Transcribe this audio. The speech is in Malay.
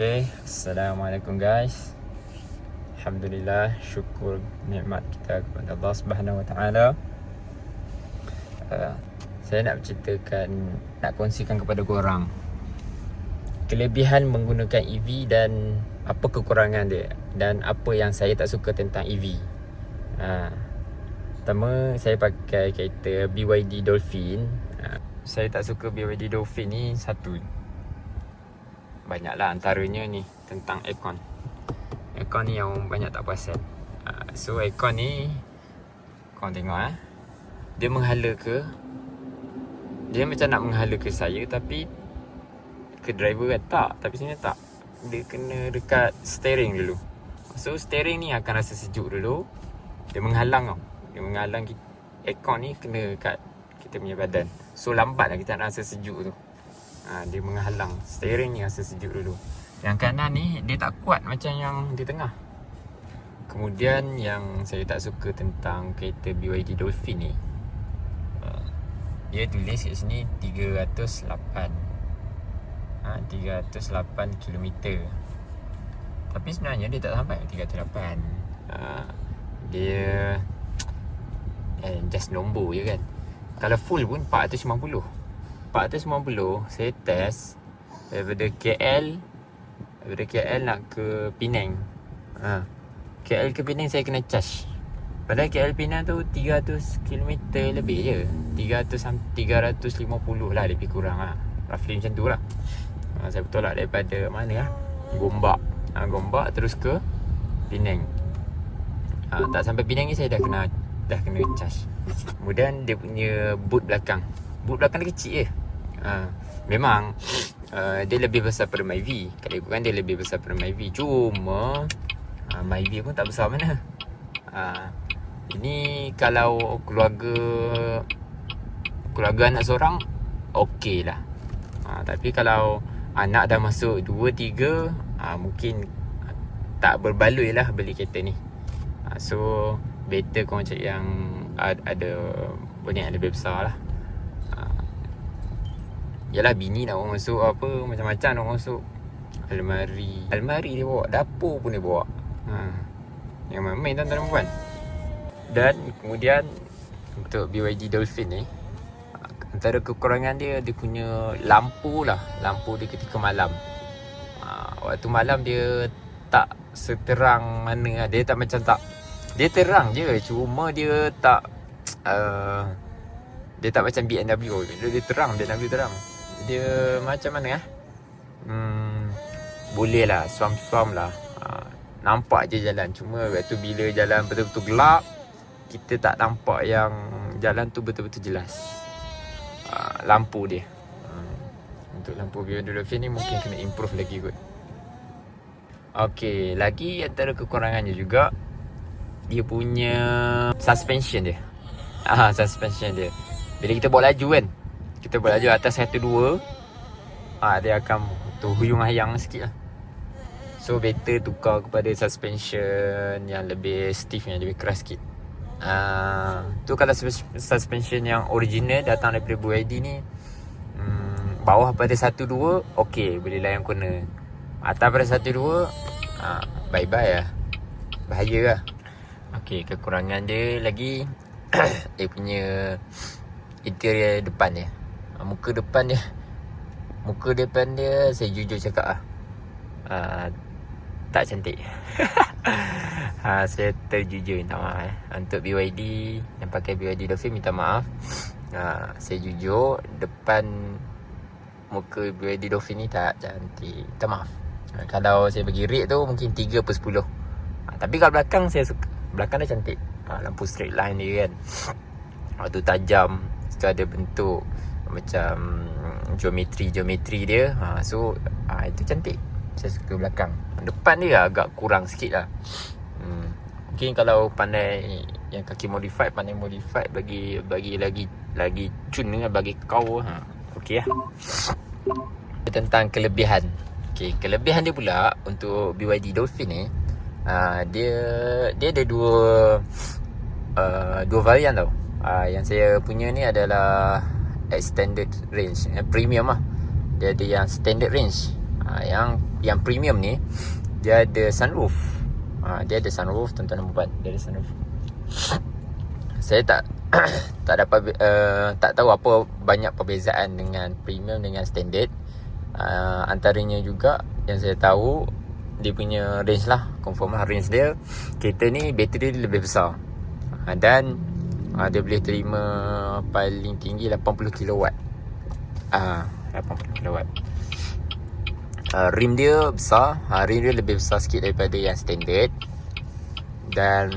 Okay, Assalamualaikum guys. Alhamdulillah Syukur nikmat kita kepada Allah Subhanahu Wa Taala. Uh, Saya nak berceritakan Nak kongsikan kepada korang Kelebihan menggunakan EV dan Apa kekurangan dia Dan apa yang saya tak suka tentang EV uh, Pertama Saya pakai kereta BYD Dolphin. Uh, Saya tak suka BYD Dolphin ni Satu Banyaklah antaranya ni Tentang aircon. Aircon ni yang banyak tak puasan uh, So aircon ni Korang tengok eh. Dia menghala ke? Dia macam nak menghala ke saya Tapi Ke driver kan? Tak Tapi sebenarnya tak. Dia kena dekat steering dulu. So steering ni akan rasa sejuk dulu. Dia menghalang tau. Dia menghalang Aircon ni kena kat Kita punya badan. So lambat lah kita nak rasa sejuk tu ha, Dia menghalang Steering ni rasa sejuk dulu. Yang kanan ni Dia tak kuat macam yang di tengah. Kemudian yang saya tak suka tentang kereta BYD Dolphin ni uh, Dia tulis kat sini 308 ha, 308 km Tapi sebenarnya dia tak sampai 308 uh, Dia eh, Just nombor je kan. Kalau full pun 450 450 Saya test Daripada KL Daripada KL nak ke Penang. Ha. KL ke Penang saya kena charge. Padahal KL Penang tu 300 km lebih je. 300 sam- 350 lah lebih kurang lah. Roughly macam tu lah. Ha, Saya betul lah daripada mana lah? Gombak. Ha, Gombak terus ke Penang. Ha, Tak sampai Penang ni saya dah kena Dah kena charge. Kemudian dia punya boot belakang Boot belakang dia kecil je. Ha, Memang uh, Dia lebih besar pada Myvi Kalau ikutkan dia lebih besar pada Myvi Cuma uh, Myvi pun tak besar mana. Ha, Ini kalau keluarga Keluarga anak seorang Okey lah. Ha, Tapi kalau Anak dah masuk 2-3 ha, Mungkin Tak berbaloi lah beli kereta ni. Ha, So Better korang cari yang ad- Ada Bonnet yang lebih besar lah. ha. Yalah bini nak orang masuk apa Macam-macam nak masuk. Almari. Almari dia bawa Dapur pun dia bawa. Ha. Yang main-main tuan-tuan dan puan. Dan kemudian Untuk BYD Dolphin ni Antara kekurangan dia Dia punya lampu lah. Lampu dia ketika malam. Ha, Waktu malam dia Tak seterang mana lah. Dia tak macam tak Dia terang je. Cuma dia tak uh, Dia tak macam BMW dia terang BMW terang Dia macam mana eh hmm, Boleh lah Suam-suam lah ha, Nampak je jalan Cuma waktu bila jalan betul-betul gelap Kita tak nampak yang Jalan tu betul-betul jelas uh, lampu dia. Uh, untuk lampu Beyond Dolphin ni mungkin kena improve lagi kot. Okey, lagi antara kekurangannya juga dia punya suspension dia. Ah, suspension dia. Bila kita bawa laju kan. Kita laju atas 1 2 ah dia akan tu huyung hayang sikit lah. So better tukar kepada suspension yang lebih stiff yang lebih keras sikit. Ah, tu kalau sus- suspension yang original datang daripada BYD ni hmm, bawah pada 1 2 okey boleh layan corner. Atas pada 1 2 ah bye bye lah. Bahaya lah. Okey, kekurangan dia lagi dia punya interior depan dia. Ah, muka depan dia. Muka depan dia saya jujur cakap ah. Uh, tak cantik. ha, saya terjujur minta maaf eh. Untuk BYD yang pakai BYD Dolphin minta maaf. Ha, saya jujur depan muka BYD Dolphin ni tak cantik. Minta maaf. Ha, kalau saya bagi rate tu mungkin 3 per 10. Ha, tapi kalau belakang saya suka. Belakang dia cantik. Ha, lampu straight line dia kan. Waktu tajam. Situ ada bentuk macam geometri-geometri dia. Ha, so ha, itu cantik. Saya suka belakang. Depan dia agak kurang sikit lah. Hmm. Mungkin kalau pandai yang kaki modified pandai modified bagi bagi lagi lagi cun dengan bagi kau ha. Okey lah. Tentang kelebihan. Okey, kelebihan dia pula untuk BYD Dolphin ni uh, dia dia ada dua uh, dua varian tau. Uh, yang saya punya ni adalah extended range, eh, premium lah. Dia ada yang standard range. ha, Yang yang premium ni Dia ada sunroof. Ha, Dia ada sunroof Tuan-tuan dan puan Dia ada sunroof. Saya tak Tak dapat uh, Tak tahu apa Banyak perbezaan dengan Premium dengan standard. Uh, Antaranya juga Yang saya tahu Dia punya range lah Confirm lah range dia. Kereta ni bateri dia lebih besar. Uh, Dan uh, Dia boleh terima Paling tinggi 80 kilowatt. Ah, uh, 80 kilowatt. Uh, Rim dia besar. Uh, Rim dia lebih besar sikit daripada yang standard. Dan